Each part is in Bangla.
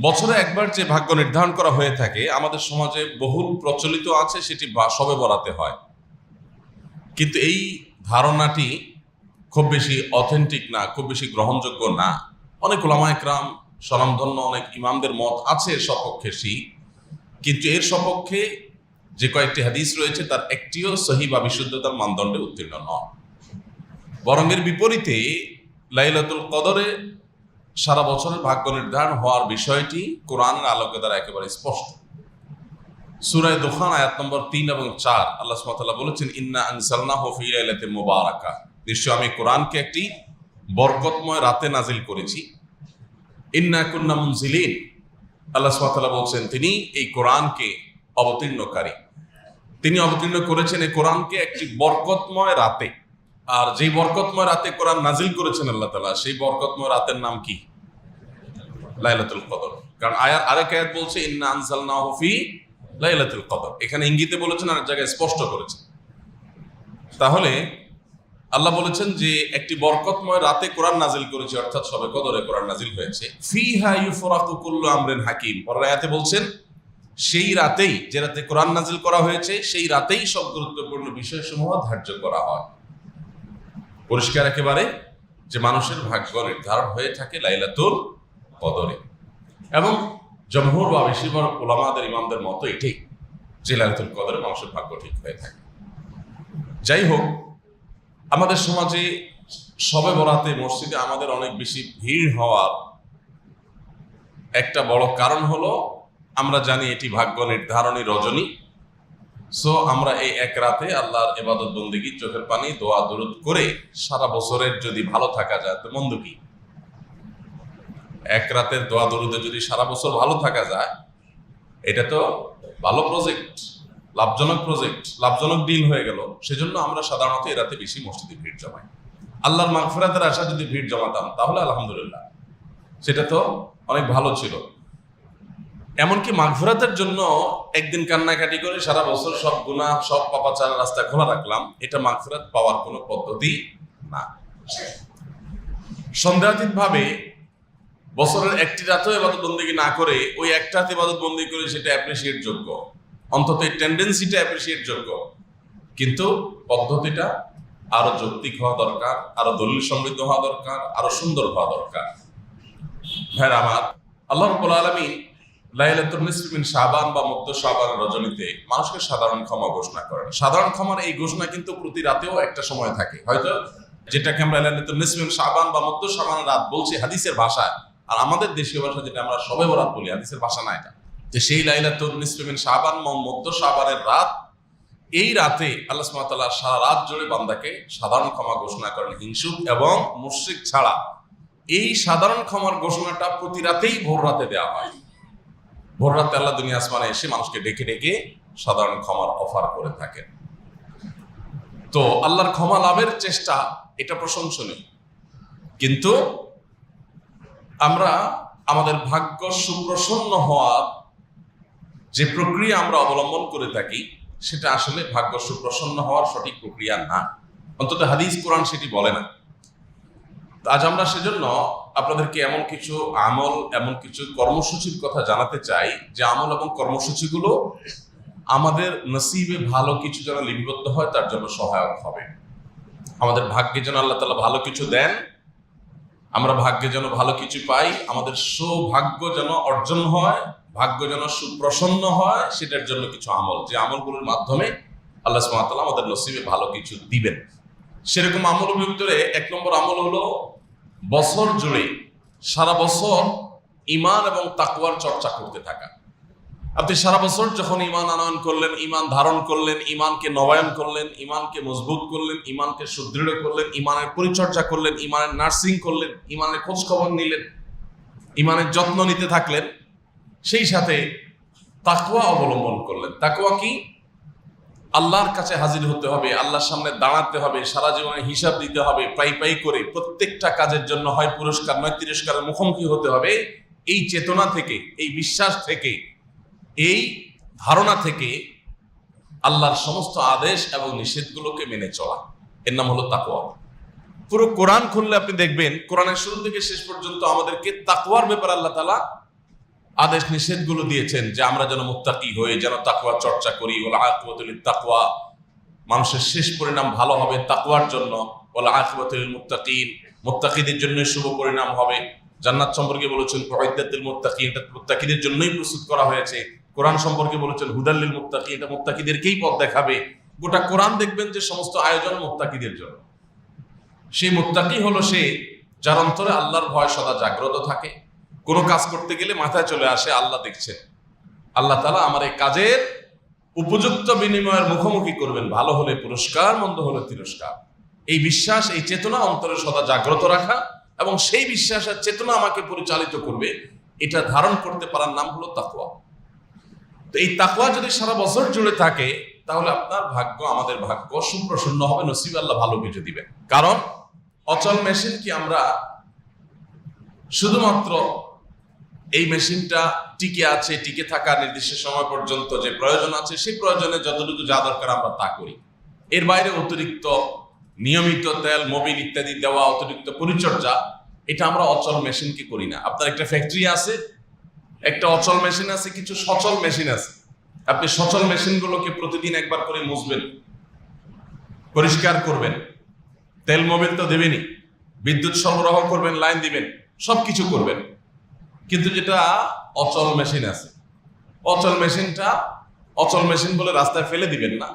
বছরে একবার যে ভাগ্য নির্ধারণ করা হয়ে থাকে, আমাদের সমাজে বহুল প্রচলিত আছে, সেটি সবে বরাতে হয়। কিন্তু এই ধারণাটি খুব বেশি অথেন্টিক না, খুব বেশি গ্রহণযোগ্য না। অনেক ওলামায়করাম স্বনামধন্য অনেক ইমামদের মত আছে এর সপক্ষে সেই কিন্তু এর সপক্ষে যে কয়েকটি হাদিস রয়েছে, তার একটিও সহি বা বিশুদ্ধতার মানদণ্ডে উত্তীর্ণ নয়। বরং এর বিপরীতে লাইলাতুল কদরে সারা বছরের ভাগ্য নির্ধারণ হওয়ার বিষয়টি কোরআনের আলোকে দ্বারা একেবারে স্পষ্ট। সুরায় দোকান আয়াত নম্বর তিন এবং চার, আল্লাহ সুবহানাহু বলেছেন, ইন্না আনসালনা লাইলাতিন মুবারাকা। নিশ্চয় আমি কোরআনকে একটি বরকতময় রাতে নাজিল করেছি। ইন্না কুন্না মুনজিলিন। আল্লাহ সুবহানাহু বলছেন, তিনি এই কোরআনকে অবতীর্ণকারী। তিনি অবতীর্ণ করেছেন এই কোরআনকে একটি বরকতময় রাতে। আর যেই বরকতময় রাতে কোরআন নাজিল করেছেন আল্লাহ তালা সেই বরকতময় রাতের নাম কি? লাইলাতুল কদর। কারণ আয়ার আরেক আয়াত বলছে, ইন্না আনসালনা ফি লাইলাতুল কদর। এখানে ইঙ্গিতে বলেছেন আর জায়গায় স্পষ্ট করেছেন। তাহলে আল্লাহ বলেছেন যে, একটি বরকতময় রাতে কোরআন নাজিল করেছে, অর্থাৎ সবে কদরে কোরআন নাজিল হয়েছে। ফিহা ইউফরাকু কুল্লু আমরিন হাকিম। পরের আয়াতে বলছেন, সেই রাতেই যে রাতে কোরআন নাজিল করা হয়েছে, সেই রাতেই সব গুরুত্বপূর্ণ বিষয়সমূহ ধার্য করা হয়। পরিষ্কার একেবারে যে মানুষের ভাগ্য নির্ধারণ হয়ে থাকে লাইলাতুল কদরে। এবং জমহুর বা বেশিরভাগ ওলামাদের ইমামদের মতো এটাই যে লাইলাতুল কদরে মানুষের ভাগ্য ঠিক হয়ে থাকে। যাই হোক, আমাদের সমাজে সবে বরাতে মসজিদে আমাদের অনেক বেশি ভিড় হওয়ার একটা বড় কারণ হলো, আমরা জানি এটি ভাগ্য নির্ধারণী, রজনী। সো আমরা এই এক রাতে আল্লাহর এবাদত বন্দিগি চোখের পানি, দোয়া, দরুদ করে সারা বছরের যদি ভালো থাকা যায়, তো মন্দ কি? এক রাতের দোয়া, দরুদে যদি সারা বছর ভালো থাকা যায়, এটা তো ভালো প্রজেক্ট লাভজনক প্রজেক্ট লাভজনক ডিল হয়ে গেল। সেজন্য আমরা সাধারণত এই রাতে বেশি মসজিদে ভিড় জমাই। আল্লাহর মাগফিরাতের আশা যদি ভিড় জমাতাম, তাহলে আলহামদুলিল্লাহ। সেটা তো অনেক ভালো ছিল। এমনকি মাগফিরাতের জন্য একদিন কান্নাকাটি করে সারা বছর সব গুনাহ, সব পাপাচার রাস্তা খোলা রাখলাম। এটা মাগফিরাত পাওয়ার কোনো পদ্ধতি না। সন্দেহাতীত ভাবে বছরের একটি রাতও এবাদত বন্দিকে না করে ওই একটা হাতে এবাদত বন্দি করে সেটা অ্যাপ্রিসিয়েট যোগ্য। অন্তত এই টেন্ডেন্সিটা অ্যাপ্রিসিয়েট যোগ্য। কিন্তু পদ্ধতিটা আরও যৌক্তিক হওয়া দরকার, আরও দলিল সমৃদ্ধ হওয়া দরকার, আরও সুন্দর হওয়া দরকার। ভাই আমার, আল্লাহ রব্বুল আলমী লাইলাতুল নিসফ মিন শাবান বা মধ্য শাবান রজনীতে মানুষকে সাধারণ ক্ষমা ঘোষণা করেন। সাধারণ ক্ষমার এই ঘোষণা কিন্তু প্রতি রাতেও একটা সময় থাকে। হয়তো যেটাকে আমরা লাইলাতুল নিসফ মিন শাবান বা মধ্য শাবান রাত বলছি হাদিসের ভাষায়। আর আমাদের দেশীয় ভাষা যেটা আমরা সবে বরাত বলি, হাদিসের ভাষা না এটা। যে সেই লাইলাতুল নিসফ মিন শাবান বা মধ্য শাবানের রাত, এই রাতে আল্লাহ তাআলা সারা রাত জুড়ে বান্দাকে সাধারণ ক্ষমা ঘোষণা করেন, হিংসুক এবং মুশরিক ছাড়া। এই সাধারণ ক্ষমার ঘোষণাটা প্রতি রাতেই ভোর রাতে দেওয়া হয়। ভোর রাতে আল্লাহ দুনিয়া আসমানে এসে মানুষকে ডেকে ডেকে সাধারণ ক্ষমার অফার করে থাকেন তো আল্লাহর ক্ষমা লাভের চেষ্টা, এটা প্রশংসনীয়। কিন্তু আমরা আমাদের ভাগ্য সুপ্রসন্ন হওয়ার যে প্রক্রিয়া আমরা অবলম্বন করে থাকি, সেটা আসলে ভাগ্য সুপ্রসন্ন হওয়ার সঠিক প্রক্রিয়া না। অন্তত হাদিস কোরআন সেটি বলে না। আজ আমরা সেজন্য আপনাদেরকে এমন কিছু আমল, এমন কিছু কর্মসূচির কথা জানাতে চাই, যে আমল এবং কর্মসূচিগুলো আমাদের নসিবে ভালো কিছু যেন লিপিবদ্ধ হয়, তার জন্য সহায়ক হবে। আমাদের ভাগ্যে যেন আল্লাহ তালা ভালো কিছু দেন, আমরা ভাগ্যে যেন ভালো কিছু পাই, আমাদের সৌভাগ্য যেন অর্জন হয়, ভাগ্য যেন সুপ্রসন্ন হয়, সেটার জন্য কিছু আমল। যে আমলগুলোর মাধ্যমে আল্লাহ সুবহানাহু আমাদের নসিবে ভালো কিছু দিবেন। সেরকম আমলের ভিতরে এক নম্বর আমল হলো বছর জুড়ে সারা বছর ইমান এবং তাকুয়ার চর্চা করতে থাকা। আপনি সারা বছর যখন ইমান আনয়ন করলেন ইমান ধারণ করলেন ইমানকে নবায়ন করলেন ইমানকে মজবুত করলেন ইমানকে সুদৃঢ় করলেন ইমানের পরিচর্যা করলেন ইমানের নার্সিং করলেন ইমানের খোঁজ খবর নিলেন ইমানের যত্ন নিতে থাকলেন, সেই সাথে তাকুয়া অবলম্বন করলেন। তাকুয়া কি? আল্লাহর কাছে হাজির হতে হবে, আল্লাহর সামনে দাঁড়াতে হবে, সারা জীবনে হিসাব দিতে হবে, পাই পাই করে প্রত্যেকটা কাজের জন্য হয় পুরস্কার, নয় তিরস্কারের মুখোমুখি হতে হবে। এই চেতনা থেকে, এই বিশ্বাস থেকে, এই ধারণা থেকে আল্লাহর সমস্ত আদেশ এবং নিষেধগুলোকে মেনে চলা। এর নাম হলো তাকুয়া পুরো কোরআন খুললে আপনি দেখবেন, কোরআনের শুরু থেকে শেষ পর্যন্ত আমাদেরকে তাকুয়ার ব্যাপারে আল্লাহ তালা আদেশ নিষেধগুলো দিয়েছেন যে আমরা যেন মুত্তাকি হয়ে যেন তাকুয়া চর্চা করি। ওলা আকুয়াতুল তাকুয়া মানুষের শেষ পরিণাম ভালো হবে তাকুয়ার জন্য। ওলা আকুয়াতুল মুত্তাকিন। মুত্তাকিদের জন্য শুভ পরিণাম হবে। জান্নাত সম্পর্কে বলেছেন ওয়াইদাতুল মুত্তাকিন। এটা মুত্তাকিদের জন্যই প্রস্তুত করা হয়েছে। কোরআন সম্পর্কে বলেছেন হুদাল্লিল মুত্তাকি। এটা মুত্তাকিদেরকেই পথ দেখাবে। গোটা কোরআন দেখবেন যে সমস্ত আয়োজন মুত্তাকিদের জন্য। সেই মুত্তাকি হলো সে যার অন্তরে আল্লাহর ভয় সদা জাগ্রত থাকে। কোনো কাজ করতে গেলে মাথায় চলে আসে, আল্লাহ দেখছেন। আল্লাহ তালা আমার এই কাজের উপযুক্ত বিনিময়ের মুখোমুখি করবেন, ভালো হলে পুরস্কার, মন্দ হলে তিরস্কার। এই বিশ্বাস, এই চেতনা অন্তরে সদা জাগ্রত রাখা এবং সেই বিশ্বাসের চেতনা আমাকে পরিচালিত করবে, এটা ধারণ করতে পারার নাম হলো তাকুয়া তো এই তাকুয়া যদি সারা বছর জুড়ে থাকে, তাহলে আপনার ভাগ্য, আমাদের ভাগ্য সুপ্রসন্ন হবে, নসিব আল্লাহ ভালো কিছু দিবেন কারণ অচল মেশিন কি আমরা শুধুমাত্র এই মেশিনটা টিকে আছে, টিকে থাকা নির্দিষ্ট সময় পর্যন্ত যে প্রয়োজন আছে, সেই প্রয়োজনে যতটুকু যা দরকার আমরা তা করি। এর বাইরে অতিরিক্ত নিয়মিত তেল, মোবিল ইত্যাদি দেওয়া, অতিরিক্ত পরিচর্যা, এটা আমরা অচল মেশিনকে করি না। আপনার একটা ফ্যাক্টরি আছে, একটা অচল মেশিন আছে, কিছু সচল মেশিন আছে। আপনি সচল মেশিনগুলোকে প্রতিদিন একবার করে মুছবেন, পরিষ্কার করবেন। তেল, মোবিল তো দেবেনই। বিদ্যুৎ সরবরাহ করবেন, লাইন দিবেন, সবকিছু করবেন। কিন্তু যেটা অচল মেশিন আছে। অচল মেশিনটা, অচল মেশিন বলে রাস্তায় ফেলে দিবেন না,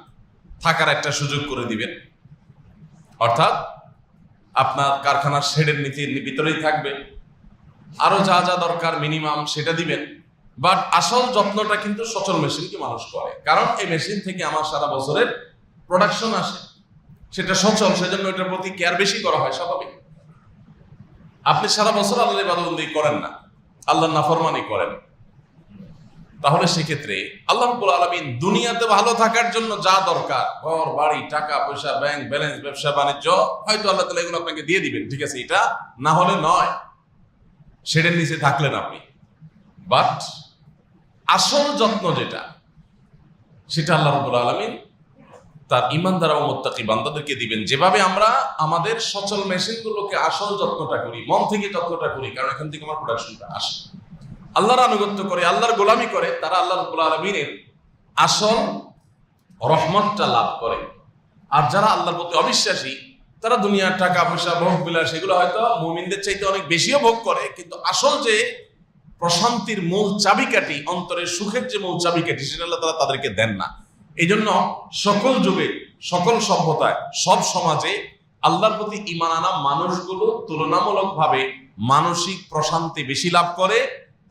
থাকার একটা সুযোগ করে দিবেন। অর্থাৎ আপনার কারখানার শেডের নিচে ভিতরেই থাকবে। আরও যা যা দরকার মিনিমাম সেটা দিবেন। বাট আসল যত্নটা কিন্তু সচল মেশিনকে মানুষ করে। কারণ এই মেশিন থেকে আমার সারা বছরের প্রোডাকশন আসে। সেটা সচল, সেজন্য এটার প্রতি কেয়ার বেশি করা হয়, স্বাভাবিক। আপনি সারা বছর আল্লাহ ইবাদতবন্দি করেন না। আল্লাহ নাফরমানি করেন। তাহলে সেক্ষেত্রে আল্লাহ আলামিন দুনিয়াতে ভালো থাকার জন্য যা দরকার, ঘর, বাড়ি, টাকা, পয়সা ব্যাংক ব্যালেন্স ব্যবসা, বাণিজ্য, হয়তো আল্লাহ তালা এগুলো আপনাকে দিয়ে দিবেন, ঠিক আছে? এটা না হলে নয়। সেটার নিচে থাকলেন আপনি। বাট আসল যত্ন যেটা, সেটা আল্লাহ রাব্বুল আলামিন তার ইমানদার ও মোত্তাকি, বান্দাদেরকে দিবেন। যেভাবে আমরা আমাদের সচল মেশিনগুলোকে আসল যত্নটা করি, মন থেকে যত্নটা করি, কারণ এখান থেকে আমার প্রোডাকশনটা আসে। আল্লাহর আনুগত্য করে, আল্লাহর গোলামি করে, তারা আল্লাহ রব্বুল আলমিনের আসল রহমতটা লাভ করে। আর যারা আল্লাহর প্রতি অবিশ্বাসী, তারা দুনিয়ার টাকা, পয়সা, ভোগ, বিলাস, এগুলো হয়তো মুমিনদের চাইতে অনেক বেশিও ভোগ করে, কিন্তু আসল যে প্রশান্তির মূল চাবিকাঠি, অন্তরের সুখের যে মূল চাবিকাঠি, সেটা আল্লাহ তারা তাদেরকে দেন না। এই জন্য সকল যুগে, সকল সভ্যতায়, সব সমাজে আল্লাহর প্রতি ইমান আনা মানুষগুলো তুলনামূলকভাবে মানসিক প্রশান্তি বেশি লাভ করে।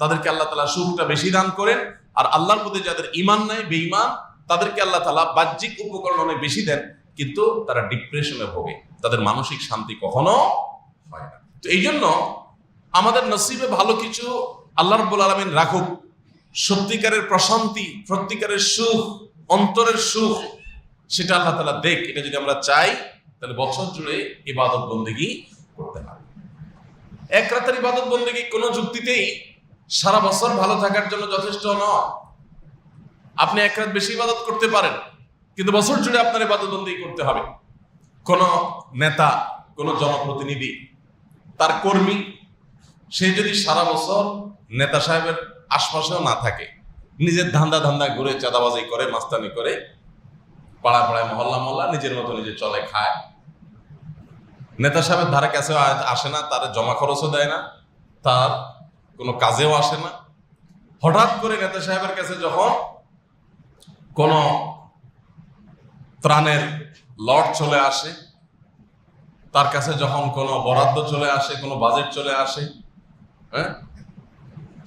তাদেরকে আল্লাহ তালা সুখটা বেশি দান করেন। আর আল্লাহর প্রতি যাদের ইমান নাই, বেঈমান, তাদেরকে আল্লাহ তালা বাহ্যিক উপকরণ অনেক বেশি দেন, কিন্তু তারা ডিপ্রেশনে ভোগে। তাদের মানসিক শান্তি কখনো হয় না। তো এই জন্য আমাদের নসিবে ভালো কিছু আল্লাহ রব্বুল আলমিন রাখুক। সত্যিকারের প্রশান্তি সত্যিকারের সুখ অন্তরের সুখ, সেটা আল্লাহ তালা দেখ। এটা যদি আমরা চাই, তাহলে বছর জুড়ে ইবাদত বন্দেগি করতে হবে এক রাতের ইবাদত বন্দেগি কোনো যুক্তিতেই সারা বছর ভালো থাকার জন্য যথেষ্ট নয়। আপনি এক রাত বেশি ইবাদত করতে পারেন, কিন্তু বছর জুড়ে আপনার ইবাদত বন্দি করতে হবে। কোন নেতা, কোন জনপ্রতিনিধি, তার কর্মী, সে যদি সারা বছর নেতা সাহেবের আশপাশেও না থাকে নিজের ধান্দা ধান্দা ঘুরে চাঁদাবাজি করে, মাস্তানি করে পাড়া পাড়ায় মহল্লা মহল্লা নিজের মতো নিজে চলে খায়। নেতা সাহেবের ধারে কাছেও আ- আসে না, তার জমা খরচও দেয় না, তার কোনো কাজেও আসে না। হঠাৎ করে নেতা সাহেবের কাছে যখন কোনো ত্রাণের লট চলে আসে, তার কাছে যখন কোনো বরাদ্দ চলে আসে, কোনো বাজেট চলে আসে হ্যাঁ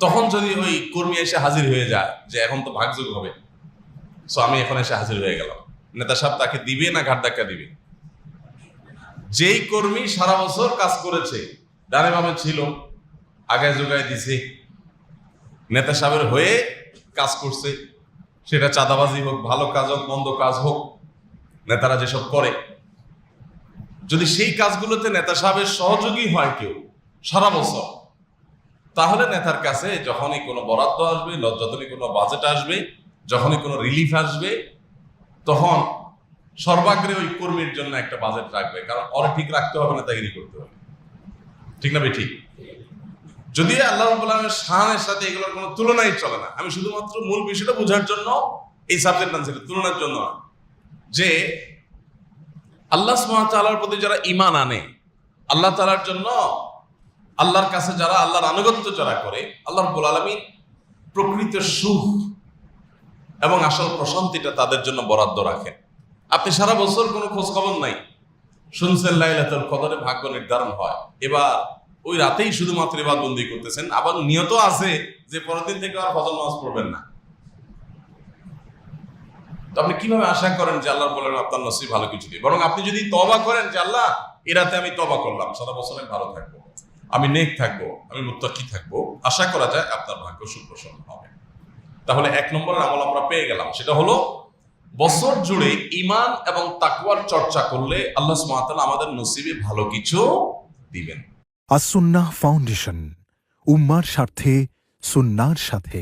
তখন যদি ওই কর্মী এসে হাজির হয়ে যায় যে এখন তো ভাগযোগ হবে সো আমি এখন এসে হাজির হয়ে গেলাম। নেতা সাহেব তাকে দিবে না ঘাট ধাক্কা দিবে? যেই কর্মী সারা বছর কাজ করেছে, ডানে বামে ছিল, আগায় যোগায় দিছে, নেতা সাহেবের হয়ে কাজ করছে, সেটা চাঁদাবাজি হোক, ভালো কাজ হোক, মন্দ কাজ হোক, নেতারা যেসব করে, যদি সেই কাজগুলোতে নেতা সাহেবের সহযোগী হয় কেউ, সারা বছর তাহলে নেতার কাছে যখনই কোনো বরাদ্দ আসবে যখনই কোনো বাজেট আসবে, যখনই কোনো রিলিফ আসবে, তখন সর্বাগ্রে ওই কর্মীর জন্য একটা বাজেট রাখবে, কারণ ওরা ঠিক রাখতে হবে, নেতাগিরি করতে হবে। ঠিক না ঠিক। যদি আল্লাহ রাব্বুল আলামিনের শানের সাথে এগুলোর কোনো তুলনাই চলে না, আমি শুধুমাত্র মূল বিষয়টা বোঝার জন্য এই সাবজেক্ট আনছি তুলনার জন্য যে আল্লাহ ওয়া প্রতি যারা ইমান আনে, আল্লাহ তাআলার জন্য আল্লাহর কাছে যারা আল্লাহর আনুগত্য যারা করে, আল্লাহ রাব্বুল আলামিন প্রকৃত সুখ এবং আসল প্রশান্তিটা তাদের জন্য বরাদ্দ রাখেন। আপনি সারা বছর কোনো খোঁজ খবর নাই। শুনছেন লাইলাতুল কদরে ভাগ্য নির্ধারণ হয়। এবার ওই রাতেই শুধুমাত্র এবার বন্দি করতেছেন। আবার নিয়ত আছে যে পরের দিন থেকে আর ফজল নামাজ পড়বেন না। তো আপনি কীভাবে আশা করেন যে আল্লাহ বলেন, আপনার নসিব ভালো কিছু দিয়ে? বরং আপনি যদি তবা করেন যে, আল্লাহ, এ রাতে আমি তবা করলাম, সারা বছর আমি ভালো থাকব। আমি নেক থাকব, আমি মুত্তাকি থাকব, আশা করা যায় আপনার ভাগ্য সুপ্রসন্ন হবে। তাহলে এক নম্বরের আমল আমরা পেয়ে গেলাম, সেটা হলো বছর জুড়ে ইমান এবং তাকুয়ার চর্চা করলে আল্লাহ সুমাতাল আমাদের নসিবে ভালো কিছু দিবেন। আসুন্না ফাউন্ডেশন, উম্মার স্বার্থে, সুন্নার সাথে।